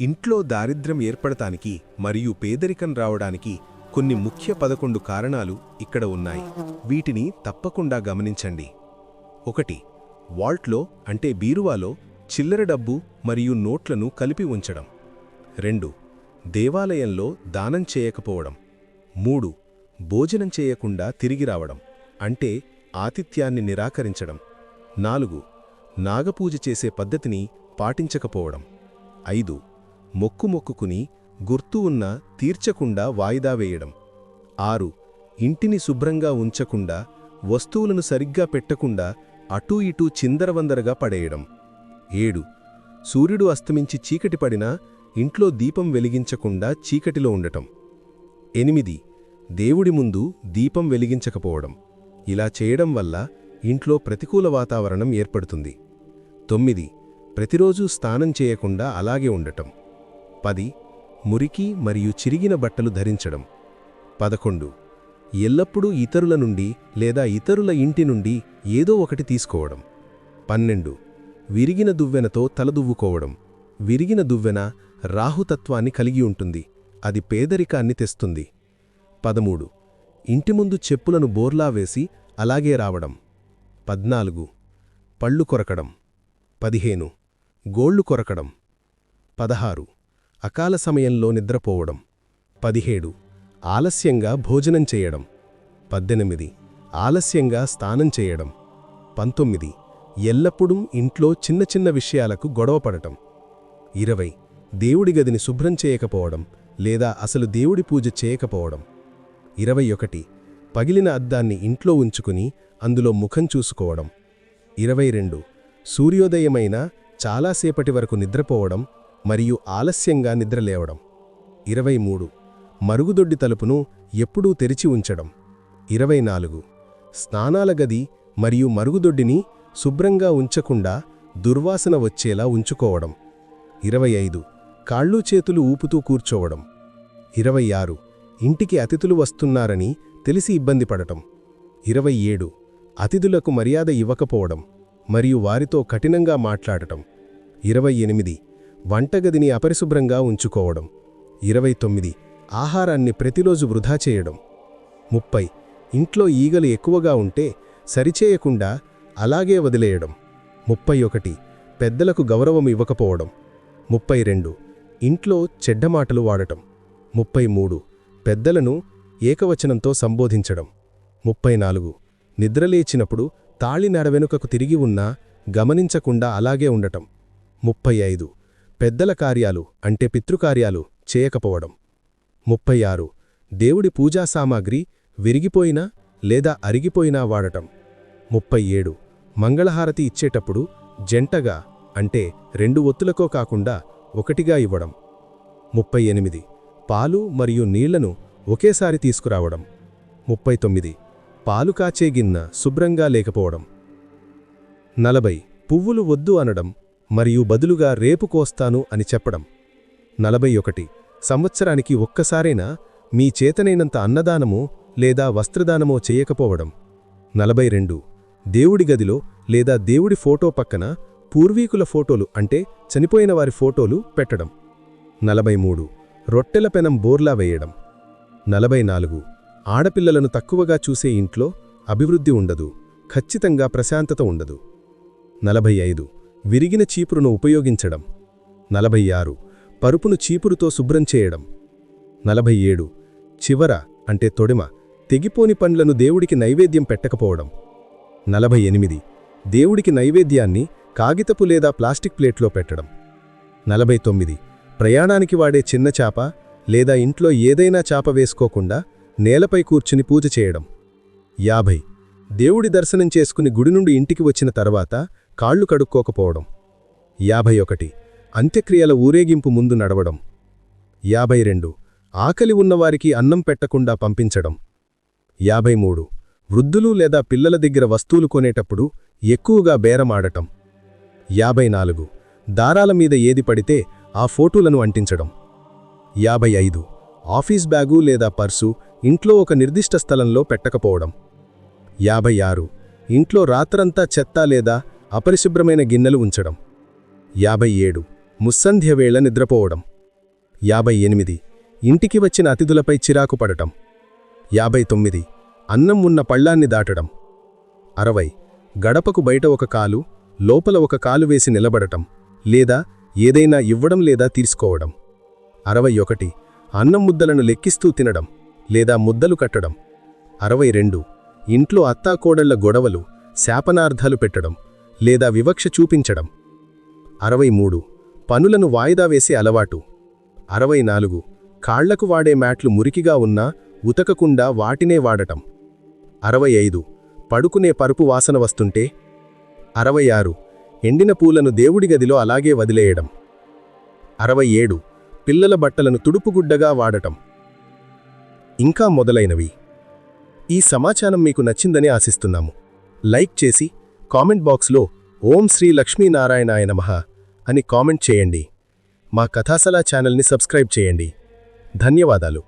ఇంట్లో దారిద్ర్యం ఏర్పడటానికి మరియు పేదరికం రావడానికి కొన్ని ముఖ్య పదకొండు కారణాలు ఇక్కడ ఉన్నాయి. వీటిని తప్పకుండా గమనించండి. ఒకటి వాల్ట్లో అంటే బీరువాలో చిల్లర డబ్బు మరియు నోట్లను కలిపి ఉంచడం. రెండు దేవాలయంలో దానం చేయకపోవడం. మూడు భోజనం చేయకుండా తిరిగి రావడం అంటే ఆతిథ్యాన్ని నిరాకరించడం. నాలుగు నాగపూజ చేసే పద్ధతిని పాటించకపోవడం. ఐదు మొక్కు మొక్కుకుని గుర్తు ఉన్న తీర్చకుండా వాయిదా వేయడం. ఆరు ఇంటిని శుభ్రంగా ఉంచకుండా వస్తువులను సరిగ్గా పెట్టకుండా అటూ ఇటూ చిందరవందరగా పడేయడం. ఏడు సూర్యుడు అస్తమించి చీకటి పడినా ఇంట్లో దీపం వెలిగించకుండా చీకటిలో ఉండటం. ఎనిమిది దేవుడి ముందు దీపం వెలిగించకపోవడం. ఇలా చేయడం వల్ల ఇంట్లో ప్రతికూల వాతావరణం ఏర్పడుతుంది. తొమ్మిది ప్రతిరోజూ స్నానం చేయకుండా అలాగే ఉండటం. పది మురికి మరియు చిరిగిన బట్టలు ధరించడం. పదకొండు ఎల్లప్పుడూ ఇతరుల నుండి లేదా ఇతరుల ఇంటి నుండి ఏదో ఒకటి తీసుకోవడం. పన్నెండు విరిగిన దువ్వెనతో తలదువ్వుకోవడం విరిగిన దువ్వెన రాహుతత్వాన్ని కలిగి ఉంటుంది. అది పేదరికాన్ని తెస్తుంది. పదమూడు ఇంటి ముందు చెప్పులను బోర్లా వేసి అలాగే రావడం. పద్నాలుగు పళ్ళు కొరకడం. పదిహేను గోళ్ళు కొరకడం. పదహారు అకాల సమయంలో నిద్రపోవడం. పదిహేడు. ఆలస్యంగా భోజనం చేయడం. పద్దెనిమిది. ఆలస్యంగా స్నానం చేయడం. పంతొమ్మిది. ఎల్లప్పుడూ ఇంట్లో చిన్న చిన్న విషయాలకు గొడవపడటం ఇరవై. దేవుడి గదిని శుభ్రం చేయకపోవడం లేదా అసలు దేవుడి పూజ చేయకపోవడం. ఇరవై ఒకటి. పగిలిన అద్దాన్ని ఇంట్లో ఉంచుకుని అందులో ముఖం చూసుకోవడం. ఇరవై రెండు. సూర్యోదయమైన చాలాసేపటి వరకు నిద్రపోవడం మరియు ఆలస్యంగా నిద్రలేవడం ఇరవై మూడు. మరుగుదొడ్డి తలుపును ఎప్పుడూ తెరిచి ఉంచడం. ఇరవై నాలుగు. స్నానాల గది మరియు మరుగుదొడ్డిని శుభ్రంగా ఉంచకుండా దుర్వాసన వచ్చేలా ఉంచుకోవడం. ఇరవై ఐదు. కాళ్ళు చేతులు ఊపుతూ కూర్చోవడం. ఇరవై ఆరు. ఇంటికి అతిథులు వస్తున్నారని తెలిసి ఇబ్బంది పడటం. ఇరవై ఏడు. అతిథులకు మర్యాద ఇవ్వకపోవడం మరియు వారితో కఠినంగా మాట్లాడటం. ఇరవై ఎనిమిది. వంటగదిని అపరిశుభ్రంగా ఉంచుకోవడం. ఇరవై తొమ్మిది. ఆహారాన్ని ప్రతిరోజు వృధా చేయడం. ముప్పై. ఇంట్లో ఈగలు ఎక్కువగా ఉంటే సరిచేయకుండా అలాగే వదిలేయడం. ముప్పై ఒకటి. పెద్దలకు గౌరవం ఇవ్వకపోవడం. ముప్పై రెండు. ఇంట్లో చెడ్డమాటలు వాడటం. ముప్పై మూడు. పెద్దలను ఏకవచనంతో సంబోధించడం. ముప్పై నాలుగు. నిద్రలేచినప్పుడు తాళి నడవెనుకకు తిరిగి ఉన్నా గమనించకుండా అలాగే ఉండటం. ముప్పై ఐదు. పెద్దల కార్యాలు అంటే పితృకార్యాలు చేయకపోవడం. ముప్పై ఆరు దేవుడి పూజా సామాగ్రి విరిగిపోయినా లేదా అరిగిపోయినా వాడటం. ముప్పై ఏడు మంగళహారతి ఇచ్చేటప్పుడు జంటగా అంటే రెండు ఒత్తులకో కాకుండా ఒకటిగా ఇవ్వడం. ముప్పై ఎనిమిది పాలు మరియు నీళ్ళను ఒకేసారి తీసుకురావడం. ముప్పై తొమ్మిది పాలు కాచే గిన్నె శుభ్రంగా లేకపోవడం. నలభై. పువ్వులు వద్దు అనడం. మరియు బదులుగా రేపు కోస్తాను అని చెప్పడం. నలభై ఒకటి. సంవత్సరానికి ఒక్కసారైనా మీ చేతనైనంత అన్నదానమో లేదా వస్త్రదానమో చేయకపోవడం. నలభై రెండు. దేవుడి గదిలో లేదా దేవుడి ఫోటో పక్కన పూర్వీకుల ఫోటోలు అంటే చనిపోయిన వారి ఫోటోలు పెట్టడం. నలభై మూడు. రొట్టెల పెనం బోర్లా వేయడం. నలభై నాలుగు. ఆడపిల్లలను తక్కువగా చూసే ఇంట్లో అభివృద్ధి ఉండదు. ఖచ్చితంగా ప్రశాంతత ఉండదు. నలభై ఐదు. విరిగిన చీపురును ఉపయోగించడం. నలభై ఆరు పరుపును చీపురుతో శుభ్రం చేయడం. నలభై ఏడు చివర అంటే తొడిమ తెగిపోని పండ్లను దేవుడికి నైవేద్యం పెట్టకపోవడం. నలభై ఎనిమిది దేవుడికి నైవేద్యాన్ని కాగితపు లేదా ప్లాస్టిక్ ప్లేట్లో పెట్టడం. నలభై తొమ్మిది ప్రయాణానికి వాడే చిన్న చాప లేదా ఇంట్లో ఏదైనా చాప వేసుకోకుండా నేలపై కూర్చుని పూజ చేయడం. యాభై. దేవుడి దర్శనం చేసుకుని గుడి నుండి ఇంటికి వచ్చిన తర్వాత కాళ్ళు కడుక్కోకపోవడం. యాభై ఒకటి అంత్యక్రియల ఊరేగింపు ముందు నడవడం. యాభై రెండు ఆకలి ఉన్నవారికి అన్నం పెట్టకుండా పంపించడం. యాభై మూడు వృద్ధులు లేదా పిల్లల దగ్గర వస్తువులు కొనేటప్పుడు ఎక్కువగా బేరమాడటం. యాభై నాలుగు దారాల మీద ఏది పడితే ఆ ఫోటోలను అంటించడం. యాభై ఐదు ఆఫీస్ బ్యాగు లేదా పర్సు ఇంట్లో ఒక నిర్దిష్ట స్థలంలో పెట్టకపోవడం. యాభై ఆరు ఇంట్లో రాత్రంతా చెత్త లేదా అపరిశుభ్రమైన గిన్నెలు ఉంచడం. యాభై ఏడు. ముస్సంధ్య వేళ నిద్రపోవడం. యాభై ఎనిమిది. ఇంటికి వచ్చిన అతిథులపై చిరాకు పడటం. యాభై తొమ్మిది. అన్నం ఉన్న పళ్ళాన్ని దాటడం. అరవై. గడపకు బయట ఒక కాలు లోపల ఒక కాలు వేసి నిలబడటం లేదా ఏదైనా ఇవ్వడం లేదా తీసుకోవడం అరవై ఒకటి. అన్నం ముద్దలను లెక్కిస్తూ తినడం లేదా ముద్దలు కట్టడం. అరవై రెండు. ఇంట్లో అత్తాకోడళ్ళ గొడవలు శాపనార్థాలు పెట్టడం. లేదా వివక్ష చూపించడం. అరవై మూడు. పనులను వాయిదా వేసే అలవాటు. అరవై నాలుగు. కాళ్ళకు వాడే మ్యాట్లు మురికిగా ఉన్నా ఉతకకుండా వాటినే వాడటం. అరవై ఐదు. పడుకునే పరుపు వాసన వస్తుంటే. అరవై ఆరు. ఎండిన పూలను దేవుడి గదిలో అలాగే వదిలేయడం. అరవై ఏడు. పిల్లల బట్టలను తుడుపుగుడ్డగా వాడటం. ఇంకా మొదలైనవి. ఈ సమాచారం మీకు నచ్చిందని ఆశిస్తున్నాము. లైక్ చేసి కామెంట్ బాక్స్లో ఓం శ్రీ లక్ష్మీనారాయణాయ నమః అని కామెంట్ చేయండి. మా కథాసలా ఛానల్ని సబ్స్క్రైబ్ చేయండి. ధన్యవాదాలు.